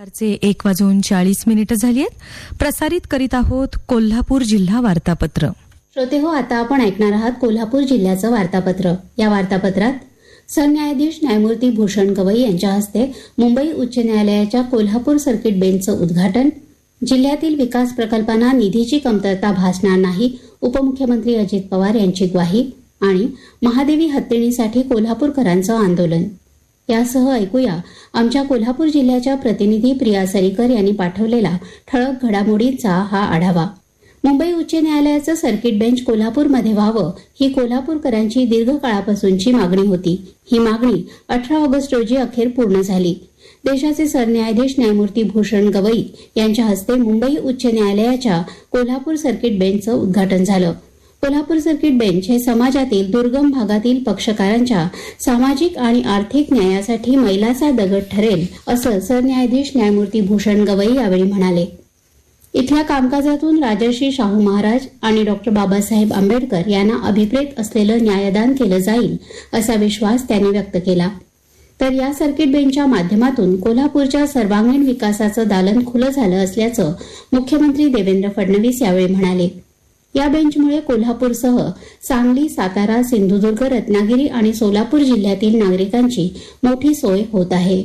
दुपारचे एक वाजून चाळीस मिनिटं झाली आहेत. प्रसारित करीत आहोत कोल्हापूर जिल्हा वार्तापत्र. श्रोते हो आता आपण ऐकणार आहात कोल्हापूर जिल्ह्याचं वार्तापत्र. या वार्तापत्रात सरन्यायाधीश न्यायमूर्ती भूषण गवई यांच्या हस्ते मुंबई उच्च न्यायालयाच्या कोल्हापूर सर्किट बेंचचं उद्घाटन. जिल्ह्यातील विकास प्रकल्पांना निधीची कमतरता भासणार नाही उपमुख्यमंत्री अजित पवार यांची ग्वाही आणि महादेवी हत्तीणीसाठी कोल्हापूरकरांचं आंदोलन. यासह ऐकूया. आमच्या कोल्हापूर जिल्ह्याच्या प्रतिनिधी प्रिया सरीकर यांनी पाठवलेला ठळक घडामोडींचा हा आढावा. मुंबई उच्च न्यायालयाचं सर्किट बेंच कोल्हापूरमध्ये व्हावं ही कोल्हापूरकरांची दीर्घकाळापासूनची मागणी होती. ही मागणी अठरा ऑगस्ट रोजी अखेर पूर्ण झाली. देशाचे सरन्यायाधीश न्यायमूर्ती भूषण गवई यांच्या हस्ते मुंबई उच्च न्यायालयाच्या कोल्हापूर सर्किट बेंचचं उद्घाटन झालं. कोल्हापूर सर्किट बेंच हे समाजातील दुर्गम भागातील पक्षकारांच्या सामाजिक आणि आर्थिक न्यायासाठी मैलाचा दगड ठरेल असं सरन्यायाधीश न्यायमूर्ती भूषण गवई यावेळी म्हणाले. इथल्या कामकाजातून राजर्षी शाहू महाराज आणि डॉक्टर बाबासाहेब आंबेडकर यांना अभिप्रेत असलेलं न्यायदान केलं जाईल असा विश्वास त्यांनी व्यक्त केला. तर या सर्किट बेंचच्या माध्यमातून कोल्हापूरच्या सर्वांगीण विकासाचं दालन खुलं झालं असल्याचं मुख्यमंत्री देवेंद्र फडणवीस यावेळी म्हणाले. या बेंचमुळे कोल्हापूरसह सांगली सातारा सिंधुदुर्ग रत्नागिरी आणि सोलापूर जिल्ह्यातील नागरिकांची मोठी सोय होत आहे.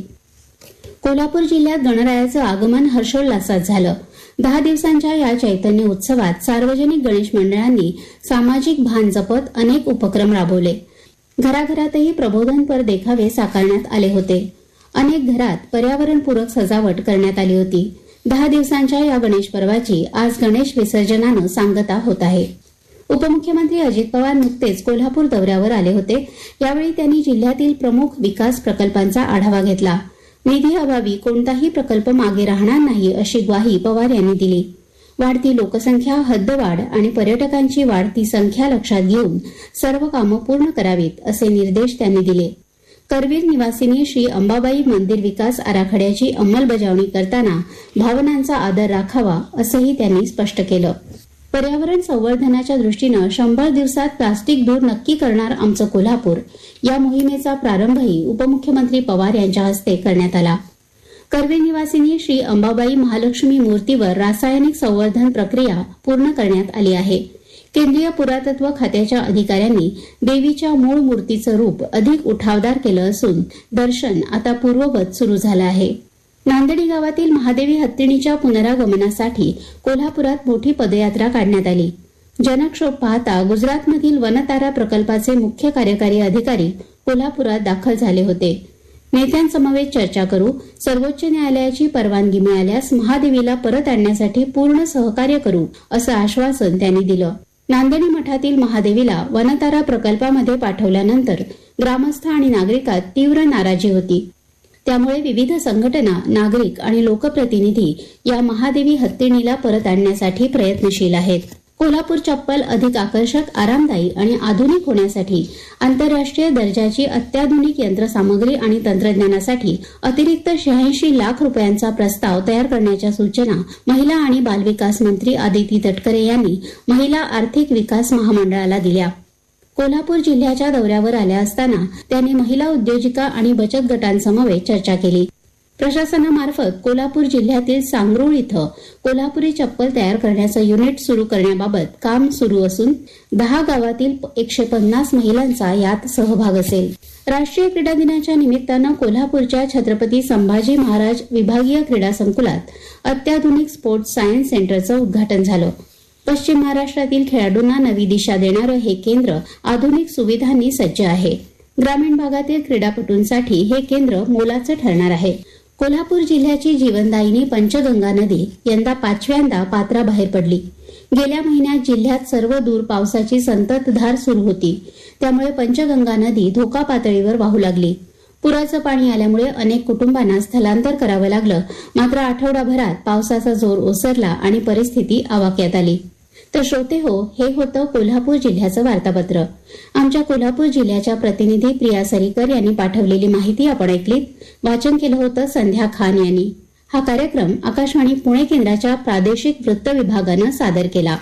कोल्हापूर जिल्ह्यात गणरायाचं आगमन हर्षोल्लासात झालं. दहा दिवसांच्या या चैतन्य उत्सवात सार्वजनिक गणेश मंडळांनी सामाजिक भान जपत अनेक उपक्रम राबवले. घराघरातही प्रबोधनपर देखावे साकारण्यात आले होते. अनेक घरात पर्यावरणपूरक सजावट करण्यात आली होती. दहा दिवसांच्या या गणेश पर्वाची आज गणेश विसर्जनानं सांगता होत आहे. उपमुख्यमंत्री अजित पवार नुकतेच कोल्हापूर दौऱ्यावर आले होते. यावेळी त्यांनी जिल्ह्यातील प्रमुख विकास प्रकल्पांचा आढावा घेतला. निधी अभावी कोणताही प्रकल्प मागे राहणार नाही अशी ग्वाही पवार यांनी दिली. वाढती लोकसंख्या हद्दवाढ आणि पर्यटकांची वाढती संख्या लक्षात घेऊन सर्व कामं पूर्ण करावीत असे निर्देश त्यांनी दिले. करवीर निवासिनी श्री अंबाबाई मंदिर विकास आराखड्याची अंमलबजावणी करताना भावनांचा आदर राखावा असंही त्यांनी स्पष्ट केलं. पर्यावरण संवर्धनाच्या दृष्टीनं शंभर दिवसात प्लास्टिक दूर नक्की करणार आमचं कोल्हापूर. या मोहिमेचा प्रारंभही उपमुख्यमंत्री पवार यांच्या हस्ते करण्यात आला. करवीर निवासिनी श्री अंबाबाई महालक्ष्मी मूर्तीवर रासायनिक संवर्धन प्रक्रिया पूर्ण करण्यात आली आहे. केंद्रीय पुरातत्व खात्याच्या अधिकाऱ्यांनी देवीच्या मूळ मूर्तीचं रूप अधिक उठावदार केलं असून दर्शन आता पूर्ववत सुरू झालं आहे. नांदणी गावातील महादेवी हत्तीणीच्या पुनरागमनासाठी कोल्हापुरात मोठी पदयात्रा काढण्यात आली. जनक्षोभ पाहता गुजरातमधील वनतारा प्रकल्पाचे मुख्य कार्यकारी अधिकारी कोल्हापुरात दाखल झाले होते. नेत्यांसमवेत चर्चा करू सर्वोच्च न्यायालयाची परवानगी मिळाल्यास महादेवीला परत आणण्यासाठी पूर्ण सहकार्य करू असं आश्वासन त्यांनी दिलं. नांदणी मठातील महादेवीला वनतारा प्रकल्पामध्ये पाठवल्यानंतर ग्रामस्थ आणि नागरिकात तीव्र नाराजी होती. त्यामुळे विविध संघटना नागरिक आणि लोकप्रतिनिधी या महादेवी हत्तीणीला परत आणण्यासाठी प्रयत्नशील आहेत. कोल्हापूर चप्पल अधिक आकर्षक आरामदायी आणि आधुनिक होण्यासाठी आंतरराष्ट्रीय दर्जाची अत्याधुनिक यंत्रसामग्री आणि तंत्रज्ञानासाठी अतिरिक्त शहाऐंशी लाख रुपयांचा प्रस्ताव तयार करण्याच्या सूचना महिला आणि बालविकास मंत्री आदिती तटकरे यांनी महिला आर्थिक विकास महामंडळाला दिल्या. कोल्हापूर जिल्ह्याच्या दौऱ्यावर आल्या असताना त्यांनी महिला उद्योजिका आणि बचत गटांसमवेत चर्चा केली. प्रशासनामार्फत कोल्हापूर जिल्ह्यातील सांगरूळ इथं कोल्हापुरी चप्पल तयार करण्याचं युनिट सुरू करण्याबाबत काम सुरू असून दहा गावातील एकशे पन्नास महिलांचा यात सहभाग असेल. राष्ट्रीय क्रीडा दिनाच्या निमित्तानं कोल्हापूरच्या छत्रपती संभाजी महाराज विभागीय क्रीडा संकुलात अत्याधुनिक स्पोर्ट्स सायन्स सेंटरचं उद्घाटन झालं. पश्चिम महाराष्ट्रातील खेळाडूंना नवी दिशा देणारं हे केंद्र आधुनिक सुविधांनी सज्ज आहे. ग्रामीण भागातील क्रीडापटूंसाठी हे केंद्र मोलाचं ठरणार आहे. कोल्हापूर जिल्ह्याची जीवनदायिनी पंचगंगा नदी यंदा पाचव्यांदा पात्राबाहेर पडली. गेल्या महिन्यात जिल्ह्यात सर्व दूर पावसाची संततधार सुरू होती. त्यामुळे पंचगंगा नदी धोका पातळीवर वाहू लागली. पुराचं पाणी आल्यामुळे अनेक कुटुंबांना स्थलांतर करावं लागलं. मात्र आठवडाभरात पावसाचा जोर ओसरला आणि परिस्थिती आवाक्यात आली. तर श्रोते हो हे होतं कोल्हापूर जिल्ह्याचं वार्तापत्र. आमच्या कोल्हापूर जिल्ह्याच्या प्रतिनिधी प्रिया सरीकर यांनी पाठवलेली माहिती आपण ऐकलीत. वाचन केलं होतं संध्या खान यांनी. हा कार्यक्रम आकाशवाणी पुणे केंद्राच्या प्रादेशिक वृत्त विभागानं सादर केला.